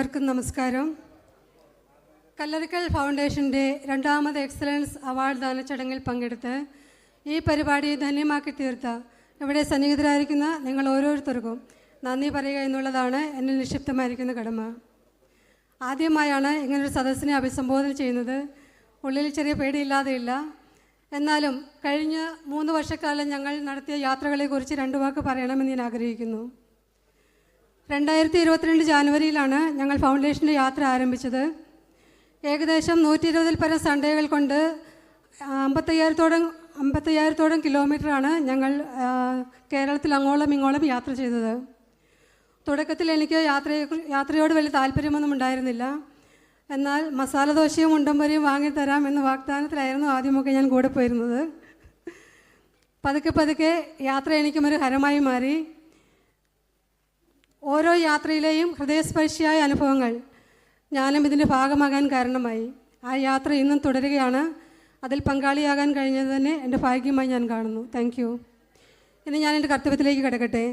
ഏവർക്കും നമസ്കാരം. കല്ലറിക്കൽ ഫൗണ്ടേഷന്റെ രണ്ടാമത് എക്സലൻസ് അവാർഡ് ദാന ചടങ്ങിൽ പങ്കെടുത്ത് ഈ പരിപാടി ധന്യമാക്കി തീർത്ത ഇവിടെ സന്നിഹിതരായിരിക്കുന്ന നിങ്ങൾ ഓരോരുത്തർക്കും നന്ദി പറയുക എന്നുള്ളതാണ് എന്നിൽ നിക്ഷിപ്തമായിരിക്കുന്ന കടമ. ആദ്യമായാണ് ഇങ്ങനൊരു സദസ്സിനെ അഭിസംബോധന ചെയ്യുന്നത്. ഉള്ളിൽ ചെറിയ പേടിയില്ലാതെയില്ല എന്നാലും കഴിഞ്ഞ മൂന്ന് വർഷക്കാലം ഞങ്ങൾ നടത്തിയ യാത്രകളെക്കുറിച്ച് രണ്ടു വാക്ക് പറയണമെന്ന് ഞാൻ ആഗ്രഹിക്കുന്നു. രണ്ടായിരത്തി ഇരുപത്തിരണ്ട് ജാനുവരിയിലാണ് ഞങ്ങൾ ഫൗണ്ടേഷന്റെ യാത്ര ആരംഭിച്ചത്. ഏകദേശം നൂറ്റി ഇരുപതിൽ പരം സൺഡേകൾ കൊണ്ട് അമ്പത്തയ്യായിരത്തോളം അമ്പത്തയ്യായിരത്തോളം കിലോമീറ്ററാണ് ഞങ്ങൾ കേരളത്തിൽ അങ്ങോളം ഇങ്ങോളം യാത്ര ചെയ്തത്. തുടക്കത്തിൽ എനിക്ക് യാത്രയെ യാത്രയോട് വലിയ താല്പര്യമൊന്നും ഉണ്ടായിരുന്നില്ല. എന്നാൽ മസാല ദോശയും ഉണ്ടംപരിയും വാങ്ങിത്തരാം എന്ന വാഗ്ദാനത്തിലായിരുന്നു ആദ്യമൊക്കെ ഞാൻ കൂടെ പോയിരുന്നത്. പതുക്കെ പതുക്കെ യാത്ര എനിക്കും ഒരു ഹരമായി മാറി. ഓരോ യാത്രയിലെയും ഹൃദയസ്പർശിയായ അനുഭവങ്ങൾ ഞാനും ഇതിന്റെ ഭാഗമാകാൻ കാരണമായി. ആ യാത്ര ഇന്നും തുടരുകയാണ്. അതിൽ പങ്കാളിയാകാൻ കഴിഞ്ഞത് തന്നെ എന്റെ ഭാഗ്യമായി ഞാൻ കാണുന്നു. താങ്ക് യു ഇനി ഞാൻ എന്റെ കർത്തവ്യത്തിലേക്ക് കിടക്കട്ടെ.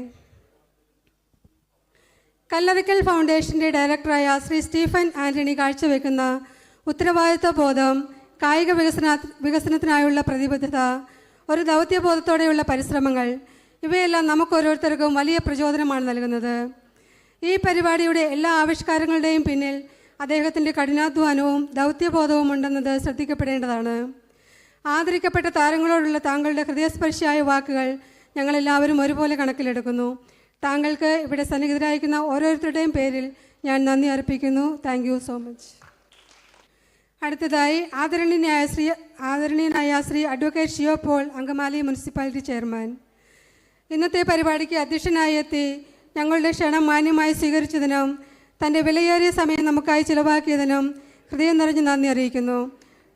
കല്ലറിക്കൽ ഫൗണ്ടേഷന്റെ ഡയറക്ടറായ ശ്രീ സ്റ്റീഫൻ ആന്റണി കാഴ്ചവെക്കുന്ന ഉത്തരവാദിത്വ ബോധം കായിക വികസന വികസനത്തിനായുള്ള പ്രതിബദ്ധത ഒരു ദൗത്യബോധത്തോടെയുള്ള പരിശ്രമങ്ങൾ ഇവയെല്ലാം നമുക്ക് ഓരോരുത്തർക്കും വലിയ പ്രചോദനമാണ് നൽകുന്നത്. ഈ പരിപാടിയുടെ എല്ലാ ആവിഷ്കാരങ്ങളുടെയും പിന്നിൽ അദ്ദേഹത്തിന്റെ കഠിനാധ്വാനവും ദൗത്യബോധവും ഉണ്ടെന്നത് ശ്രദ്ധിക്കപ്പെടേണ്ടതാണ്. ആദരിക്കപ്പെട്ട താരങ്ങളോടുള്ള താങ്കളുടെ ഹൃദയസ്പർശിയായ വാക്കുകൾ ഞങ്ങളെല്ലാവരും ഒരുപോലെ കണക്കിലെടുക്കുന്നു. താങ്കൾക്ക് ഇവിടെ സന്നിഹിതരായിരിക്കുന്ന ഓരോരുത്തരുടെയും പേരിൽ ഞാൻ നന്ദി അർപ്പിക്കുന്നു. താങ്ക് സോ മച്ച് അടുത്തതായി ആദരണീയനായ ശ്രീ ആദരണീയനായ Shri advocate Shiyo Paul Angamaly municipality chairman. ഇന്നത്തെ പരിപാടിക്ക് അധ്യക്ഷനായി എത്തി ഞങ്ങളുടെ ക്ഷണം മാന്യമായി സ്വീകരിച്ചതിനും തന്റെ വിലയേറിയ സമയം നമുക്കായി ചിലവാക്കിയതിനും ഹൃദയം നിറഞ്ഞ് നന്ദി അറിയിക്കുന്നു.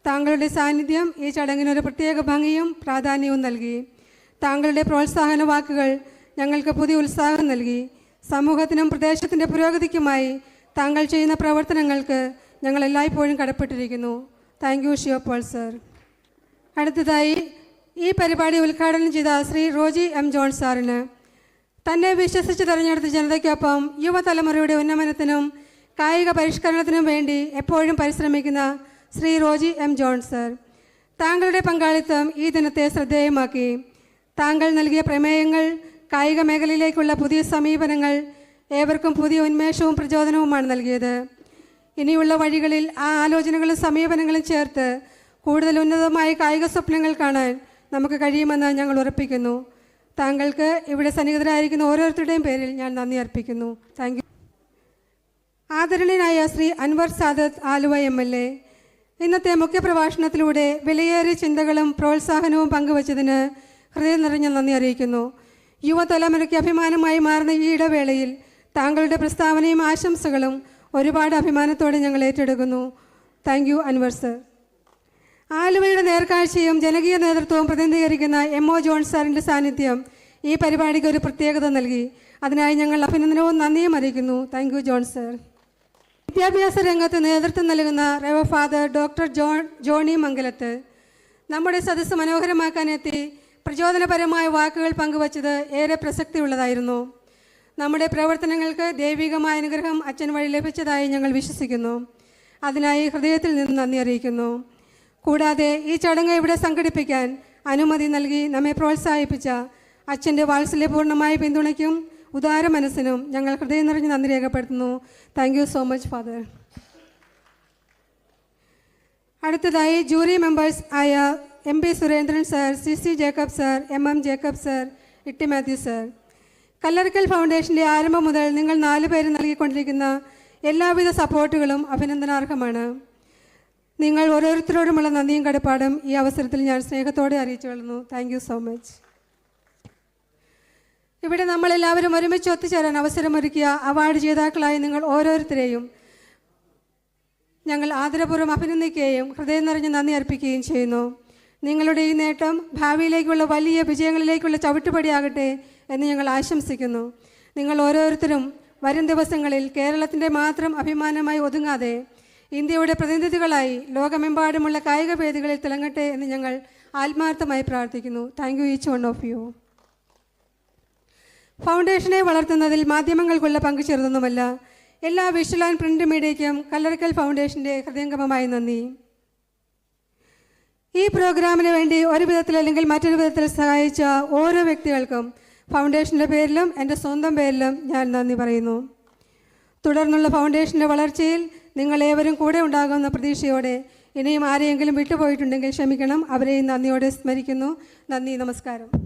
താങ്കളുടെ സാന്നിധ്യം ഈ ചടങ്ങിനൊരു പ്രത്യേക ഭംഗിയും പ്രാധാന്യവും നൽകി. താങ്കളുടെ പ്രോത്സാഹന വാക്കുകൾ ഞങ്ങൾക്ക് പുതിയ ഉത്സാഹം നൽകി. സമൂഹത്തിനും പ്രദേശത്തിന്റെ പുരോഗതിക്കുമായി താങ്കൾ ചെയ്യുന്ന പ്രവർത്തനങ്ങൾക്ക് ഞങ്ങൾ എല്ലായ്പ്പോഴും കടപ്പെട്ടിരിക്കുന്നു. Thank you Shiyo Paul sir. അടുത്തതായി ഈ പരിപാടി ഉദ്ഘാടനം ചെയ്ത ശ്രീ റോജി എം ജോൺ സാറിന്. തന്നെ വിശ്വസിച്ച് തെരഞ്ഞെടുത്ത ജനതയ്ക്കൊപ്പം യുവതലമുറയുടെ ഉന്നമനത്തിനും കായിക പരിഷ്കരണത്തിനും വേണ്ടി എപ്പോഴും പരിശ്രമിക്കുന്ന Shri Roji M John sir. താങ്കളുടെ പങ്കാളിത്തം ഈ ദിനത്തെ ശ്രദ്ധേയമാക്കി. താങ്കൾ നൽകിയ പ്രമേയങ്ങൾ കായിക മേഖലയിലേക്കുള്ള പുതിയ സമീപനങ്ങൾ ഏവർക്കും പുതിയ ഉന്മേഷവും പ്രചോദനവുമാണ് നൽകിയത്. ഇനിയുള്ള വഴികളിൽ ആ ആലോചനകളും സമീപനങ്ങളും ചേർത്ത് കൂടുതൽ ഉന്നതമായ കായിക സ്വപ്നങ്ങൾ കാണാൻ നമുക്ക് കഴിയുമെന്ന് ഞങ്ങൾ ഉറപ്പിക്കുന്നു. താങ്കൾക്ക് ഇവിടെ സന്നിഹിതരായിരിക്കുന്ന ഓരോരുത്തരുടെയും പേരിൽ ഞാൻ നന്ദി അർപ്പിക്കുന്നു. താങ്ക് യു ആദരണീയനായ Shri Anwar Sadath Aluva M L A ഇന്നത്തെ മുഖ്യപ്രഭാഷണത്തിലൂടെ വിലയേറിയ ചിന്തകളും പ്രോത്സാഹനവും പങ്കുവച്ചതിന് ഹൃദയം നിറഞ്ഞ നന്ദി അറിയിക്കുന്നു. യുവതലമുറയ്ക്ക് അഭിമാനമായി മാറുന്ന ഈ ഇടവേളയിൽ താങ്കളുടെ പ്രസ്താവനയും ആശംസകളും ഒരുപാട് അഭിമാനത്തോടെ ഞങ്ങൾ ഏറ്റെടുക്കുന്നു. താങ്ക് യു അൻവർ സർ ആലുവയുടെ നേർക്കാഴ്ചയും ജനകീയ നേതൃത്വവും പ്രതിനിധീകരിക്കുന്ന എം ഒ ജോൺ സാറിന്റെ സാന്നിധ്യം ഈ പരിപാടിക്ക് ഒരു പ്രത്യേകത നൽകി. അതിനായി ഞങ്ങൾ അഭിനന്ദനവും നന്ദിയും അറിയിക്കുന്നു. Thank you John sir. വിദ്യാഭ്യാസ രംഗത്ത് നേതൃത്വം നൽകുന്ന rev father doctor John Johnny Mangalath. നമ്മുടെ സദസ്സ് മനോഹരമാക്കാനെത്തി പ്രചോദനപരമായ വാക്കുകൾ പങ്കുവച്ചത് ഏറെ പ്രസക്തിയുള്ളതായിരുന്നു. നമ്മുടെ പ്രവർത്തനങ്ങൾക്ക് ദൈവികമായ അനുഗ്രഹം അച്ഛൻ വഴി ലഭിച്ചതായി ഞങ്ങൾ വിശ്വസിക്കുന്നു. അതിനായി ഹൃദയത്തിൽ നിന്ന് നന്ദി അറിയിക്കുന്നു. കൂടാതെ ഈ ചടങ്ങ് ഇവിടെ സംഘടിപ്പിക്കാൻ അനുമതി നൽകി നമ്മെ പ്രോത്സാഹിപ്പിച്ച അച്ഛന്റെ വാത്സല്യപൂർണമായ പിന്തുണയ്ക്കും ഉദാര മനസ്സിനും ഞങ്ങൾ ഹൃദയം നിറഞ്ഞ് നന്ദി രേഖപ്പെടുത്തുന്നു. Thank you so much father അടുത്തതായി ജൂറി മെമ്പേഴ്സ് ആയ M P Surendran sir C C Jacob sir M M Jacob sir Itty Mathew sir Kallarikkal ഫൗണ്ടേഷന്റെ ആരംഭം മുതൽ നിങ്ങൾ നാല് പേര് നൽകിക്കൊണ്ടിരിക്കുന്ന എല്ലാവിധ സപ്പോർട്ടുകളും അഭിനന്ദനാർഹമാണ്. നിങ്ങൾ ഓരോരുത്തരോടുമുള്ള നന്ദിയും കടപ്പാടും ഈ അവസരത്തിൽ ഞാൻ സ്നേഹത്തോടെ അറിയിച്ചു കൊള്ളുന്നു. താങ്ക് സോ മച്ച് ഇവിടെ നമ്മളെല്ലാവരും ഒരുമിച്ച് ഒത്തുചേരാൻ അവസരമൊരുക്കിയ അവാർഡ് ജേതാക്കളായ നിങ്ങൾ ഓരോരുത്തരെയും ഞങ്ങൾ ആദരപൂർവം അഭിനന്ദിക്കുകയും ഹൃദയം നിറഞ്ഞ് നന്ദി അർപ്പിക്കുകയും ചെയ്യുന്നു. നിങ്ങളുടെ ഈ നേട്ടം ഭാവിയിലേക്കുള്ള വലിയ വിജയങ്ങളിലേക്കുള്ള ചവിട്ടുപടിയാകട്ടെ എന്ന് ഞങ്ങൾ ആശംസിക്കുന്നു. നിങ്ങൾ ഓരോരുത്തരും വരും ദിവസങ്ങളിൽ കേരളത്തിന്റെ മാത്രം അഭിമാനമായി ഒതുങ്ങാതെ ഇന്ത്യയുടെ പ്രതിനിധികളായി ലോകമെമ്പാടുമുള്ള കായിക വേദികളിൽ തിളങ്ങട്ടെ എന്ന് ഞങ്ങൾ ആത്മാർത്ഥമായി പ്രാർത്ഥിക്കുന്നു. Thank you each one of you ഫൗണ്ടേഷനെ വളർത്തുന്നതിൽ മാധ്യമങ്ങൾക്കുള്ള പങ്ക് ചെറുതൊന്നുമല്ല. എല്ലാ വിഷ്വൽ ആൻഡ് പ്രിന്റ് മീഡിയയ്ക്കും കല്ലറക്കൽ ഫൗണ്ടേഷന്റെ ഹൃദയംഗമമായി നന്ദി. ഈ പ്രോഗ്രാമിന് വേണ്ടി ഒരു വിധത്തിൽ അല്ലെങ്കിൽ മറ്റൊരു വിധത്തിൽ സഹായിച്ച ഓരോ വ്യക്തികൾക്കും ഫൗണ്ടേഷന്റെ പേരിലും എന്റെ സ്വന്തം പേരിലും ഞാൻ നന്ദി പറയുന്നു. തുടർന്നുള്ള ഫൗണ്ടേഷന്റെ വളർച്ചയിൽ നിങ്ങളേവരും കൂടെ ഉണ്ടാകുന്ന പ്രതീക്ഷയോടെ ഇനിയും ആരെയെങ്കിലും വിട്ടുപോയിട്ടുണ്ടെങ്കിൽ ക്ഷമിക്കണം. അവരെയും നന്ദിയോടെ സ്മരിക്കുന്നു. നന്ദി നമസ്കാരം.